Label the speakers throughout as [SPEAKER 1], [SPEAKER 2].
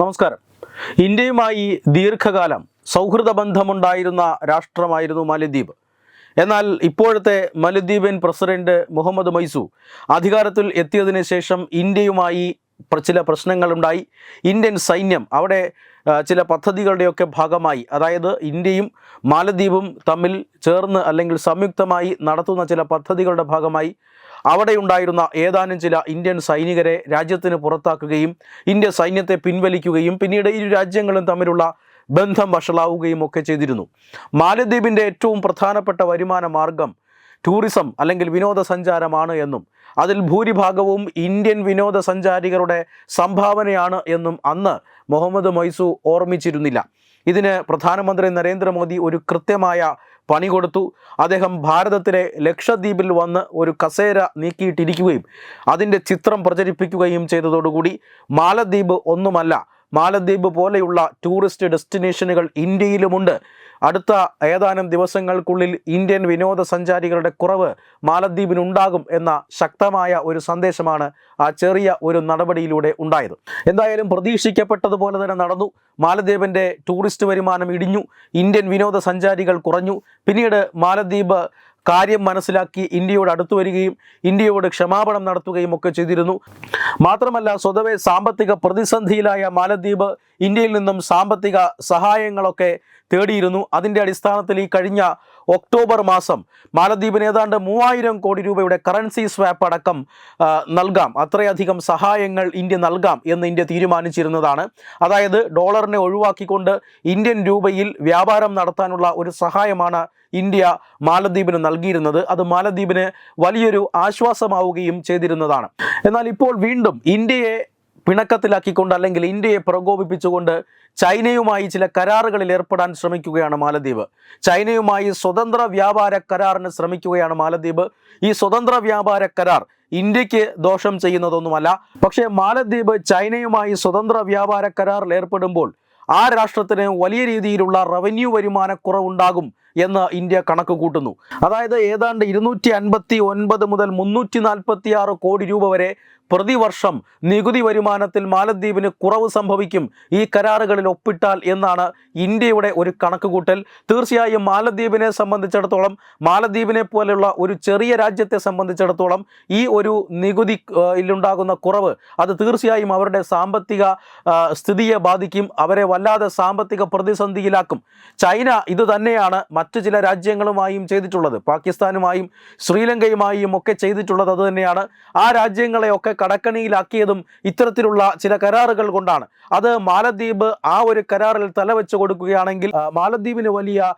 [SPEAKER 1] നമസ്കാരം. ഇന്ത്യയുമായി ദീർഘകാലം സൗഹൃദ ബന്ധമുണ്ടായിരുന്ന രാഷ്ട്രമായിരുന്നു മാലദ്വീപ്. എന്നാൽ ഇപ്പോഴത്തെ മലദ്വീപൻ പ്രസിഡന്റ് മുഹമ്മദ് മൈസു അധികാരത്തിൽ എത്തിയതിനു ശേഷം ഇന്ത്യയുമായി ചില പ്രശ്നങ്ങളുണ്ടായി. ഇന്ത്യൻ സൈന്യം അവിടെ ചില പദ്ധതികളുടെയൊക്കെ ഭാഗമായി അതായത് ഇന്ത്യയും മാലദ്വീപും തമ്മിൽ ചേർന്ന് അല്ലെങ്കിൽ സംയുക്തമായി നടത്തുന്ന ചില പദ്ധതികളുടെ ഭാഗമായി അവിടെയുണ്ടായിരുന്ന ഏതാനും ചില ഇന്ത്യൻ സൈനികരെ രാജ്യത്തിന് പുറത്താക്കുകയും ഇന്ത്യ സൈന്യത്തെ പിൻവലിക്കുകയും പിന്നീട് ഇരു രാജ്യങ്ങളും തമ്മിലുള്ള ബന്ധം വഷളാവുകയും ഒക്കെ ചെയ്തിരുന്നു. മാലദ്വീപിന്റെ ഏറ്റവും പ്രധാനപ്പെട്ട വരുമാന മാർഗം ടൂറിസം അല്ലെങ്കിൽ വിനോദസഞ്ചാരമാണ് എന്നും അതിൽ ഭൂരിഭാഗവും ഇന്ത്യൻ വിനോദസഞ്ചാരികളുടെ സംഭാവനയാണ് എന്നും അന്ന് മുഹമ്മദ് മൈസു ഓർമ്മിച്ചിരുന്നില്ല. ഇതിന് പ്രധാനമന്ത്രി നരേന്ദ്രമോദി ഒരു കൃത്യമായ പണി കൊടുത്തു. അദ്ദേഹം ഭാരതത്തിലെ ലക്ഷദ്വീപിൽ വന്ന് ഒരു കസേര നീക്കിയിട്ടിരിക്കുകയും അതിന്റെ ചിത്രം പ്രചരിപ്പിക്കുകയും ചെയ്തതോടുകൂടി മാലദ്വീപ് ഒന്നുമല്ല മാലദ്വീപ് പോലെയുള്ള ടൂറിസ്റ്റ് ഡെസ്റ്റിനേഷനുകൾ ഇന്ത്യയിലുമുണ്ട്. അടുത്ത ഏതാനും ദിവസങ്ങൾക്കുള്ളിൽ ഇന്ത്യൻ വിനോദസഞ്ചാരികളുടെ കുറവ് മാലദ്വീപിനുണ്ടാകും എന്ന ശക്തമായ ഒരു സന്ദേശമാണ് ആ ചെറിയ ഒരു നടപടിയിലൂടെ ഉണ്ടായത്. എന്തായാലും പ്രതീക്ഷിക്കപ്പെട്ടതുപോലെ തന്നെ നടന്നു. മാലദ്വീപിന്റെ ടൂറിസ്റ്റ് വരുമാനം ഇടിഞ്ഞു. ഇന്ത്യൻ വിനോദസഞ്ചാരികൾ കുറഞ്ഞു. പിന്നീട് മാലദ്വീപ് കാര്യം മനസ്സിലാക്കി ഇന്ത്യയോട് അടുത്തു വരികയും ഇന്ത്യയോട് ക്ഷമാപണം നടത്തുകയും ഒക്കെ ചെയ്തിരുന്നു. മാത്രമല്ല സ്വതവേ സാമ്പത്തിക പ്രതിസന്ധിയിലായ മാലദ്വീപ് ഇന്ത്യയിൽ നിന്നും സാമ്പത്തിക സഹായങ്ങളൊക്കെ തേടിയിരുന്നു. അതിന്റെ അടിസ്ഥാനത്തിൽ ഈ കഴിഞ്ഞ ഒക്ടോബർ മാസം മാലദ്വീപിന് ഏതാണ്ട് മൂവായിരം കോടി രൂപയുടെ കറൻസി സ്വാപ്പ് അടക്കം നൽകാം. അത്രയധികം സഹായങ്ങൾ ഇന്ത്യ നൽകാം എന്ന് ഇന്ത്യ തീരുമാനിച്ചിരുന്നതാണ്. അതായത് ഡോളറിനെ ഒഴിവാക്കിക്കൊണ്ട് ഇന്ത്യൻ രൂപയിൽ വ്യാപാരം നടത്താനുള്ള ഒരു സഹായമാണ് ഇന്ത്യ മാലദ്വീപിന് നൽകിയിരുന്നത്. അത് മാലദ്വീപിന് വലിയൊരു ആശ്വാസമാവുകയും ചെയ്തിരുന്നതാണ്. എന്നാൽ ഇപ്പോൾ വീണ്ടും ഇന്ത്യയെ പിണക്കത്തിലാക്കിക്കൊണ്ട് അല്ലെങ്കിൽ ഇന്ത്യയെ പ്രകോപിപ്പിച്ചുകൊണ്ട് ചൈനയുമായി ചില കരാറുകളിൽ ഏർപ്പെടാൻ ശ്രമിക്കുകയാണ് മാലദ്വീപ്. ചൈനയുമായി സ്വതന്ത്ര വ്യാപാര കരാറിന് ശ്രമിക്കുകയാണ് മാലദ്വീപ്. ഈ സ്വതന്ത്ര വ്യാപാര കരാർ ഇന്ത്യയ്ക്ക് ദോഷം ചെയ്യുന്നതൊന്നുമല്ല. പക്ഷേ മാലദ്വീപ് ചൈനയുമായി സ്വതന്ത്ര വ്യാപാര കരാറിൽ ഏർപ്പെടുമ്പോൾ ആ രാഷ്ട്രത്തിന് വലിയ രീതിയിലുള്ള റവന്യൂ വരുമാനക്കുറവുണ്ടാകും എന്ന് ഇന്ത്യ കണക്ക് കൂട്ടുന്നു. അതായത് ഏതാണ്ട് ഇരുന്നൂറ്റി അൻപത്തി ഒൻപത് മുതൽ മുന്നൂറ്റി നാൽപ്പത്തി ആറ് കോടി രൂപ വരെ പ്രതിവർഷം നികുതി വരുമാനത്തിൽ മാലദ്വീപിന് കുറവ് സംഭവിക്കും ഈ കരാറുകളിൽ ഒപ്പിട്ടാൽ എന്നാണ് ഇന്ത്യയുടെ ഒരു കണക്കുകൂട്ടൽ തീർച്ചയായും മാലദ്വീപിനെ സംബന്ധിച്ചിടത്തോളം മാലദ്വീപിനെ പോലെയുള്ള ഒരു ചെറിയ രാജ്യത്തെ സംബന്ധിച്ചിടത്തോളം ഈ ഒരു നികുതി ഉണ്ടാകുന്ന കുറവ് അത് തീർച്ചയായും അവരുടെ സാമ്പത്തിക സ്ഥിതിയെ ബാധിക്കും അവരെ വല്ലാതെ സാമ്പത്തിക പ്രതിസന്ധിയിലാക്കും. ചൈന ഇത് തന്നെയാണ് മറ്റു ചില രാജ്യങ്ങളുമായും ചെയ്തിട്ടുള്ളത്. പാകിസ്ഥാനുമായും ശ്രീലങ്കയുമായും ഒക്കെ ചെയ്തിട്ടുള്ളത് അതുതന്നെയാണ് ആ രാജ്യങ്ങളെയൊക്കെ കടക്കണിയിലാക്കിയതും ഇത്തരത്തിലുള്ള ചില കരാറുകൾ കൊണ്ടാണ്. അത് മാലദ്വീപ് ആ ഒരു കരാറിൽ തലവെച്ച് കൊടുക്കുകയാണെങ്കിൽ മാലദ്വീപിന് വലിയ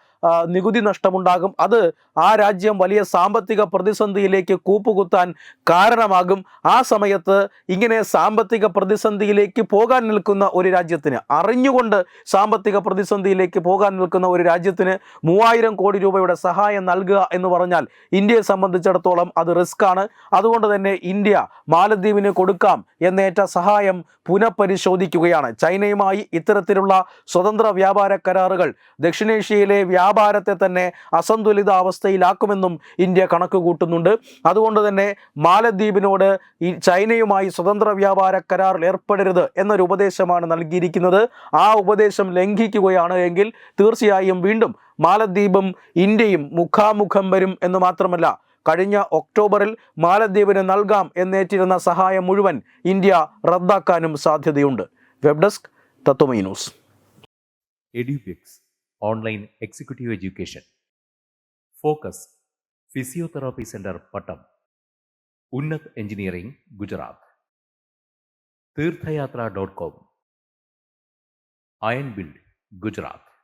[SPEAKER 1] നികുതി നഷ്ടമുണ്ടാകും. അത് ആ രാജ്യം വലിയ സാമ്പത്തിക പ്രതിസന്ധിയിലേക്ക് കൂപ്പുകുത്താൻ കാരണമാകും. ആ സമയത്ത് ഇങ്ങനെ സാമ്പത്തിക പ്രതിസന്ധിയിലേക്ക് പോകാൻ നിൽക്കുന്ന ഒരു രാജ്യത്തിന് അറിഞ്ഞുകൊണ്ട് സാമ്പത്തിക പ്രതിസന്ധിയിലേക്ക് പോകാൻ നിൽക്കുന്ന ഒരു രാജ്യത്തിന് മൂവായിരം കോടി രൂപയുടെ സഹായം നൽകുക എന്ന് പറഞ്ഞാൽ ഇന്ത്യയെ സംബന്ധിച്ചിടത്തോളം അത് റിസ്ക് ആണ്. അതുകൊണ്ട് തന്നെ ഇന്ത്യ മാലദ്വീപിന് കൊടുക്കാം എന്നേറ്റ സഹായം പുനഃപരിശോധിക്കുകയാണ്. ചൈനയുമായി ഇത്തരത്തിലുള്ള സ്വതന്ത്ര വ്യാപാര കരാറുകൾ ദക്ഷിണേഷ്യയിലെ വ്യാപാരത്തെ തന്നെ അസന്തുലിത അവസ്ഥയിലാക്കുമെന്നും ഇന്ത്യ കണക്ക് കൂട്ടുന്നുണ്ട്. അതുകൊണ്ട് തന്നെ മാലദ്വീപിനോട് ഈ ചൈനയുമായി സ്വതന്ത്ര വ്യാപാര കരാറിൽ ഏർപ്പെടരുത് എന്നൊരു ഉപദേശമാണ് നൽകിയിരിക്കുന്നത്. ആ ഉപദേശം ലംഘിക്കുകയാണ് എങ്കിൽ തീർച്ചയായും വീണ്ടും മാലദ്വീപും ഇന്ത്യയും മുഖാമുഖം വരും എന്ന് മാത്രമല്ല കഴിഞ്ഞ ഒക്ടോബറിൽ മാലദ്വീപിന് നൽകാം എന്നേറ്റിരുന്ന സഹായം മുഴുവൻ ഇന്ത്യ റദ്ദാക്കാനും സാധ്യതയുണ്ട്. Web desk Tatwamayi news.
[SPEAKER 2] Edupix online executive education. Focus physiotherapy centre Pattom. Unnat engineering Gujarat. Theerthayathra dot com. Iron build Gujarat.